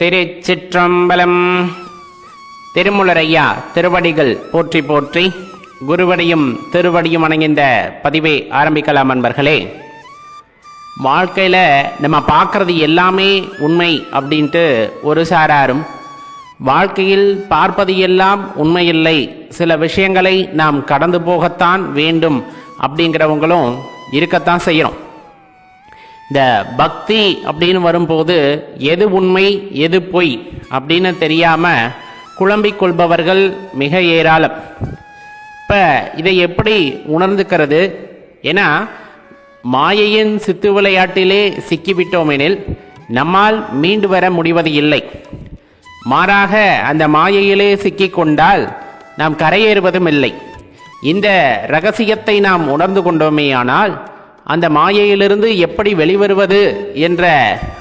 திருச்சிற்றம்பலம். திருமுலரையா திருவடிகள் போற்றி போற்றி குருவடியும் திருவடியும் வணங்கின்ற பதிவை ஆரம்பிக்கலாம் அன்பர்களே. வாழ்க்கையில் நம்ம பார்க்கறது எல்லாமே உண்மை அப்படின்ட்டு ஒரு சாராரும் வாழ்க்கையில் பார்ப்பது எல்லாம் உண்மையில்லை. சில விஷயங்களை நாம் கடந்து போகத்தான் வேண்டும் அப்படிங்கிறவங்களும் இருக்கத்தான் செய்கிறோம் இந்த பக்தி அப்படின்னு வரும்போது எது உண்மை எது பொய் அப்படின்னு தெரியாம குழம்பிக் கொள்பவர்கள் மிக ஏராளம். இப்போ இதை எப்படி உணர்ந்துக்கிறது? ஏன்னா மாயையின் சித்து விளையாட்டிலே சிக்கிவிட்டோமெனில் நம்மால் மீண்டு வர முடிவது இல்லை. மாறாக அந்த மாயையிலே சிக்கிக்கொண்டால் நாம் கரையேறுவதும் இல்லை. இந்த ரகசியத்தை நாம் உணர்ந்து கொண்டோமேயானால் அந்த மாயையிலிருந்து எப்படி வெளிவருவது என்ற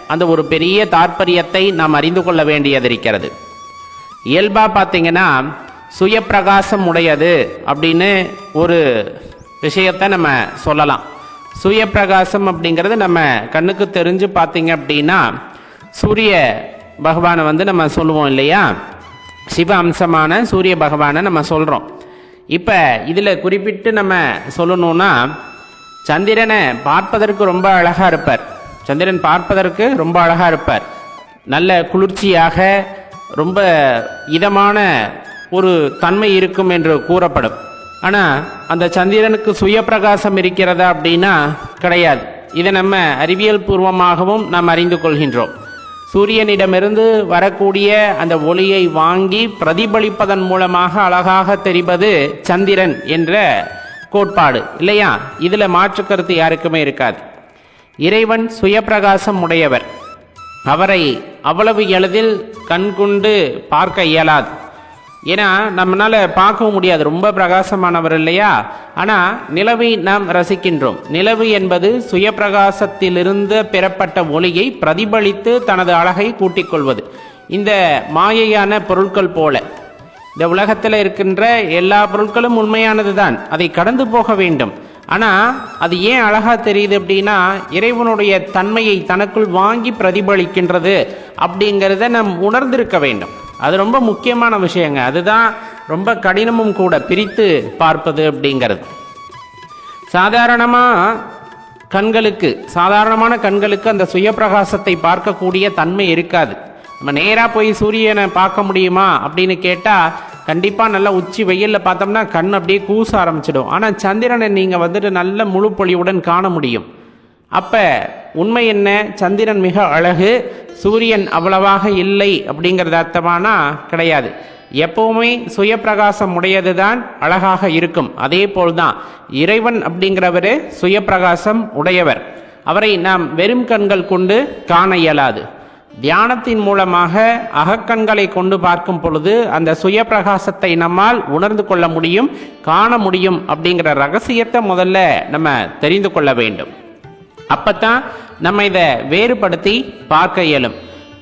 அந்த ஒரு பெரிய தாற்பயத்தை நாம் அறிந்து கொள்ள வேண்டியது இருக்கிறது இயல்பாக பார்த்தீங்கன்னா சுயப்பிரகாசம் உடையது அப்படின்னு ஒரு விஷயத்தை நம்ம சொல்லலாம். சுயப்பிரகாசம் அப்படிங்கிறது நம்ம கண்ணுக்கு தெரிஞ்சு பார்த்தீங்க அப்படின்னா சூரிய பகவானை வந்து நம்ம சொல்லுவோம் இல்லையா? சிவ அம்சமான சூரிய பகவானை நம்ம சொல்கிறோம் இப்போ இதில் குறிப்பிட்டு நம்ம சொல்லணும்னா சந்திரனை பார்ப்பதற்கு ரொம்ப அழகாக இருப்பார். சந்திரன் பார்ப்பதற்கு ரொம்ப அழகாக இருப்பார். நல்ல குளிர்ச்சியாக ரொம்ப இதமான ஒரு தன்மை இருக்கும் என்று கூறப்படும். ஆனால் அந்த சந்திரனுக்கு சுயப்பிரகாசம் இருக்கிறதா அப்படின்னா கிடையாது. இதை நம்ம அறிவியல் பூர்வமாகவும் நாம் அறிந்து கொள்கின்றோம். சூரியனிடமிருந்து வரக்கூடிய அந்த ஒளியை வாங்கி பிரதிபலிப்பதன் மூலமாக அழகாக தெரிவது சந்திரன் என்ற கோட்பாடு இல்லையா? இதில் மாற்று கருத்து யாருக்குமே இருக்காது. இறைவன் சுயப்பிரகாசம் உடையவர். அவரை அவ்வளவு எளிதில் கண்கொண்டு பார்க்க இயலாது. ஏன்னா நம்மளால் பார்க்கவும் முடியாது. ரொம்ப பிரகாசமானவர் இல்லையா? ஆனால் நிலவை நாம் ரசிக்கின்றோம். நிலவு என்பது சுயப்பிரகாசத்திலிருந்து பெறப்பட்ட ஒளியை பிரதிபலித்து தனது அழகை கூட்டிக் கொள்வது இந்த மாயையான பொருட்கள் போல. இந்த உலகத்தில் இருக்கின்ற எல்லா பொருட்களும் உண்மையானது தான் அதை கடந்து போக வேண்டும். ஆனால் அது ஏன் அழகாக தெரியுது அப்படின்னா இறைவனுடைய தன்மையை தனக்குள் வாங்கி பிரதிபலிக்கின்றது அப்படிங்கிறத நாம் உணர்ந்திருக்க வேண்டும். அது ரொம்ப முக்கியமான விஷயங்க. அதுதான் ரொம்ப கடினமும் கூட பிரித்து பார்ப்பது அப்படிங்கிறது. சாதாரணமாக கண்களுக்கு சாதாரணமான கண்களுக்கு அந்த சுயப்பிரகாசத்தை பார்க்கக்கூடிய தன்மை இருக்காது. நம்ம நேராக போய் சூரியனை பார்க்க முடியுமா அப்படின்னு கேட்டால் கண்டிப்பாக நல்லா உச்சி வெயிலில் பார்த்தோம்னா கண் அப்படியே கூச ஆரம்பிச்சிடும். ஆனால் சந்திரனை நீங்கள் வந்துட்டு நல்ல முழு பொழிவுடன் காண முடியும். அப்போ உண்மை என்ன? சந்திரன் மிக அழகு சூரியன் அவ்வளவாக இல்லை அப்படிங்கிறது அர்த்தமானா கிடையாது. எப்பவுமே சுயப்பிரகாசம் உடையது தான் அழகாக இருக்கும். அதே போல்தான் இறைவன் அப்படிங்கிறவரு சுயப்பிரகாசம் உடையவர். அவரை நாம் வெறும் கண்கள் கொண்டு காண இயலாது. தியானத்தின் மூலமாக அகக்கண்களை கொண்டு பார்க்கும் பொழுது அந்த சுயப்பிரகாசத்தை நம்மால் உணர்ந்து கொள்ள முடியும் காண முடியும் அப்படிங்கிற ரகசியத்தை முதல்ல நம்ம தெரிந்து கொள்ள வேண்டும். அப்பத்தான் நம்ம இதை வேறுபடுத்தி பார்க்க இயலும்.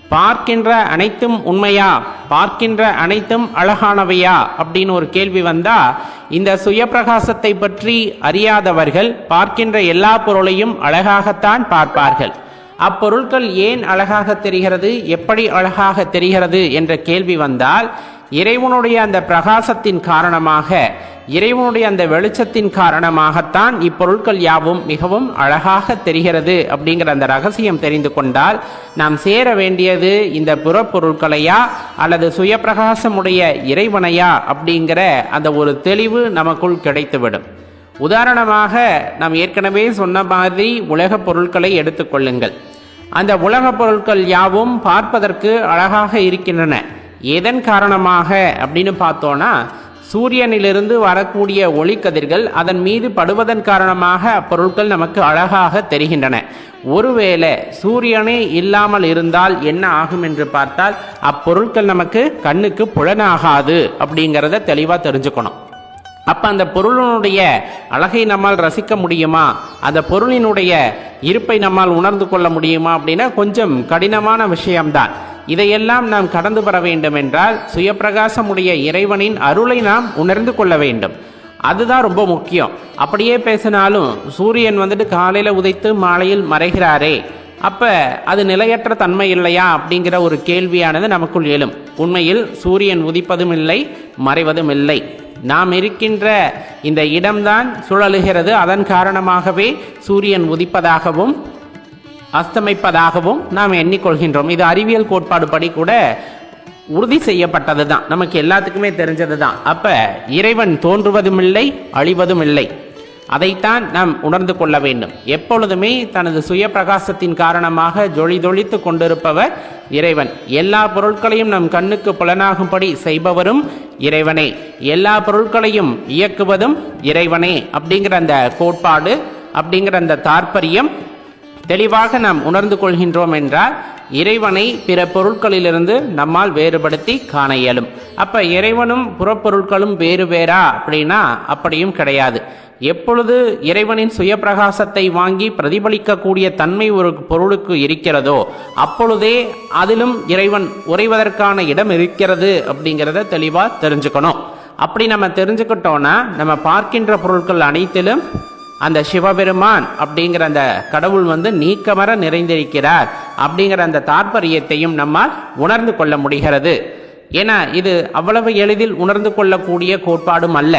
பார்க்கின்ற அனைத்தும் உண்மையா? பார்க்கின்ற அனைத்தும் அழகானவையா? அப்படின்னு ஒரு கேள்வி வந்தா இந்த சுயப்பிரகாசத்தை பற்றி அறியாதவர்கள் பார்க்கின்ற எல்லா பொருளையும் அழகாகத்தான் பார்ப்பார்கள். அப்பொருட்கள் ஏன் அழகாக தெரிகிறது? எப்படி அழகாக தெரிகிறது? என்ற கேள்வி வந்தால் இறைவனுடைய அந்த பிரகாசத்தின் காரணமாக இறைவனுடைய அந்த வெளிச்சத்தின் காரணமாகத்தான் இப்பொருட்கள் யாவும் மிகவும் அழகாக தெரிகிறது அப்படிங்கிற அந்த ரகசியம் தெரிந்து கொண்டால் நாம் சேர வேண்டியது இந்த புறப்பொருட்களையா அல்லது சுயப்பிரகாசமுடைய இறைவனையா அப்படிங்கிற அந்த ஒரு தெளிவு நமக்குள் கிடைத்துவிடும். உதாரணமாக நாம் ஏற்கனவே சொன்ன மாதிரி உலகப் பொருட்களை எடுத்துக்கொள்ளுங்கள் அந்த உலகப் பொருட்கள் யாவும் பார்ப்பதற்கு அழகாக இருக்கின்றன. எதன் காரணமாக அப்படின்னு பார்த்தோன்னா சூரியனிலிருந்து வரக்கூடிய ஒளிக்கதிர்கள் அதன் மீது படுவதன் காரணமாக அப்பொருட்கள் நமக்கு அழகாக தெரிகின்றன. ஒருவேளை சூரியனே இல்லாமல் இருந்தால் என்ன ஆகும் என்று பார்த்தால் அப்பொருட்கள் நமக்கு கண்ணுக்கு புலனாகாது அப்படிங்கிறத தெளிவாக தெரிஞ்சுக்கணும். அப்ப அந்த பொருளினுடைய அழகை நம்மால் ரசிக்க முடியுமா? அந்த பொருளினுடைய இருப்பை நம்மால் உணர்ந்து கொள்ள முடியுமா அப்படின்னா கொஞ்சம் கடினமான விஷயம்தான். இதையெல்லாம் நாம் கடந்து பெற வேண்டும் என்றால் சுயப்பிரகாசமுடைய இறைவனின் அருளை நாம் உணர்ந்து கொள்ள வேண்டும். அதுதான் ரொம்ப முக்கியம். அப்படியே பேசினாலும் சூரியன் வந்துட்டு காலையில் உதைத்து மாலையில் மறைகிறாரே. அப்ப அது நிலையற்ற தன்மை இல்லையா அப்படிங்கிற ஒரு கேள்வியானது நமக்குள் எழும். உண்மையில் சூரியன் உதிப்பதும் இல்லை மறைவதும் இல்லை நாம் இருக்கின்ற இந்த இடம்தான் சுழலுகிறது. அதன் காரணமாகவே சூரியன் உதிப்பதாகவும் அஸ்தமிப்பதாகவும் நாம் எண்ணிக்கொள்கின்றோம். இது அறிவியல் கோட்பாடு படி கூட உறுதி செய்யப்பட்டது தான். நமக்கு எல்லாத்துக்குமே தெரிஞ்சது தான். அப்ப இறைவன் தோன்றுவதும் இல்லை அழிவதும் இல்லை அதைத்தான் நாம் உணர்ந்து கொள்ள வேண்டும். எப்பொழுதுமே தனது சுய பிரகாசத்தின் காரணமாக ஜொலிதொளித்து கொண்டிருப்பவர் இறைவன். எல்லா பொருட்களையும் நம் கண்ணுக்கு புலனாகும்படி செய்பவரும் இறைவனே. எல்லா பொருட்களையும் இயக்குவதும் இறைவனே அப்படிங்கிற அந்த கோட்பாடு அப்படிங்கிற அந்த தாற்பயம் தெளிவாக நாம் உணர்ந்து கொள்கின்றோம் என்றால் இறைவனை பிற பொருட்களிலிருந்து நம்மால் வேறுபடுத்தி காண இயலும். அப்ப இறைவனும் புறப்பொருட்களும் வேறு வேறா அப்படின்னா அப்படியும் கிடையாது. எப்பொழுது இறைவனின் சுயப்பிரகாசத்தை வாங்கி பிரதிபலிக்கக்கூடிய தன்மை ஒரு பொருளுக்கு இருக்கிறதோ அப்பொழுதே அதிலும் இறைவன் உறைவதற்கான இடம் இருக்கிறது அப்படிங்கிறத தெளிவாக தெரிஞ்சுக்கணும். அப்படி நம்ம தெரிஞ்சுக்கிட்டோன்னா நம்ம பார்க்கின்ற பொருட்கள் அனைத்திலும் அந்த சிவபெருமான் அப்படிங்கிற அந்த கடவுள் வந்து நீக்கமர நிறைந்திருக்கிறார் அப்படிங்கிற அந்த தாற்பரியத்தையும் நம்மால் உணர்ந்து கொள்ள முடிகிறது. ஏன்னா இது அவ்வளவு எளிதில் உணர்ந்து கொள்ளக்கூடிய கோட்பாடும் அல்ல.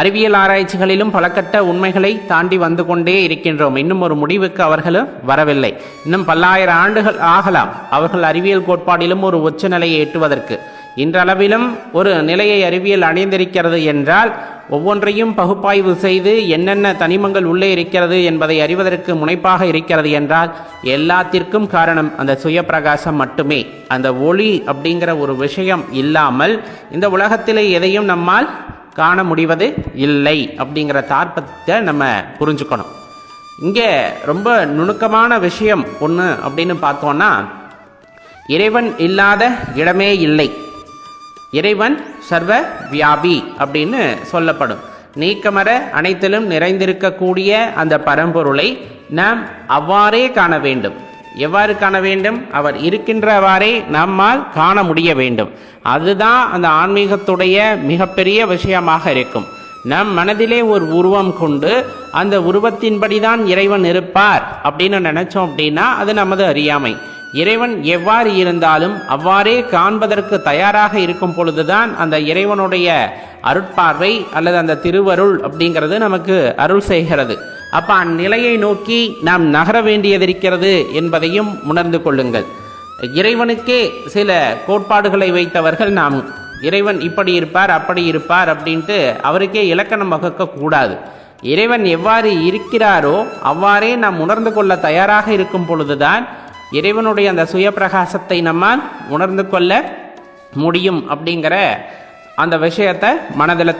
அறிவியல் ஆராய்ச்சிகளிலும் பலகட்ட உண்மைகளை தாண்டி வந்து கொண்டே இருக்கின்றோம். இன்னும் ஒரு முடிவுக்கு அவர்களும் வரவில்லை. இன்னும் பல்லாயிரம் ஆண்டுகள் ஆகலாம். அவர்கள் அறிவியல் கோட்பாடிலும் ஒரு உச்ச நிலையை எட்டுவதற்கு. இன்றளவிலும் ஒரு நிலையை அறிவியல் அணிந்திருக்கிறது என்றால் ஒவ்வொன்றையும் பகுப்பாய்வு செய்து என்னென்ன தனிமங்கள் உள்ளே இருக்கிறது என்பதை அறிவதற்கு முனைப்பாக இருக்கிறது என்றால் எல்லாத்திற்கும் காரணம் அந்த சுய பிரகாசம் மட்டுமே. அந்த ஒளி அப்படிங்கிற ஒரு விஷயம் இல்லாமல் இந்த உலகத்திலே எதையும் நம்மால் காண முடிவது இல்லை அப்படிங்கிற தாற்பத்தை நம்ம புரிஞ்சுக்கணும். இங்கே ரொம்ப நுணுக்கமான விஷயம் ஒன்று அப்படின்னு பார்த்தோன்னா இறைவன் இல்லாத இடமே இல்லை. இறைவன் சர்வ வியாபி அப்படின்னு சொல்லப்படும். நீக்கமர அனைத்திலும் நிறைந்திருக்கக்கூடிய அந்த பரம்பொருளை நாம் அவ்வாறே காண வேண்டும். எவ்வாறு காண வேண்டும்? அவர் இருக்கின்றவாறே நம்மால் காண முடிய வேண்டும். அதுதான் அந்த ஆன்மீகத்துடைய மிகப்பெரிய விஷயமாக இருக்கும். நம் மனதிலே ஒரு உருவம் கொண்டு அந்த உருவத்தின்படிதான் இறைவன் இருப்பார் அப்படின்னு நினைச்சோம் அப்படின்னா அது நமது அறியாமை. இறைவன் எவ்வாறு இருந்தாலும் அவ்வாறே காண்பதற்கு தயாராக இருக்கும் பொழுதுதான் அந்த இறைவனுடைய அருட்பார்வை அல்லது அந்த திருவருள் அப்படிங்கிறது நமக்கு அருள் செய்கிறது. அப்ப அந்நிலையை நோக்கி நாம் நகர வேண்டியதிருக்கிறது என்பதையும் உணர்ந்து கொள்ளுங்கள். இறைவனுக்கே சில கோட்பாடுகளை வைத்தவர்கள் நாம். இறைவன் இப்படி இருப்பார் அப்படி இருப்பார் அப்படின்ட்டு அவருக்கே இலக்கணம் வகுக்க கூடாது. இறைவன் எவ்வாறு இருக்கிறாரோ அவ்வாறே நாம் உணர்ந்து கொள்ள தயாராக இருக்கும் பொழுதுதான் இறைவனுடைய அந்த சுய பிரகாசத்தை நம்மால் உணர்ந்து கொள்ள முடியும் அப்படிங்கிற அந்த விஷயத்தை மனதில்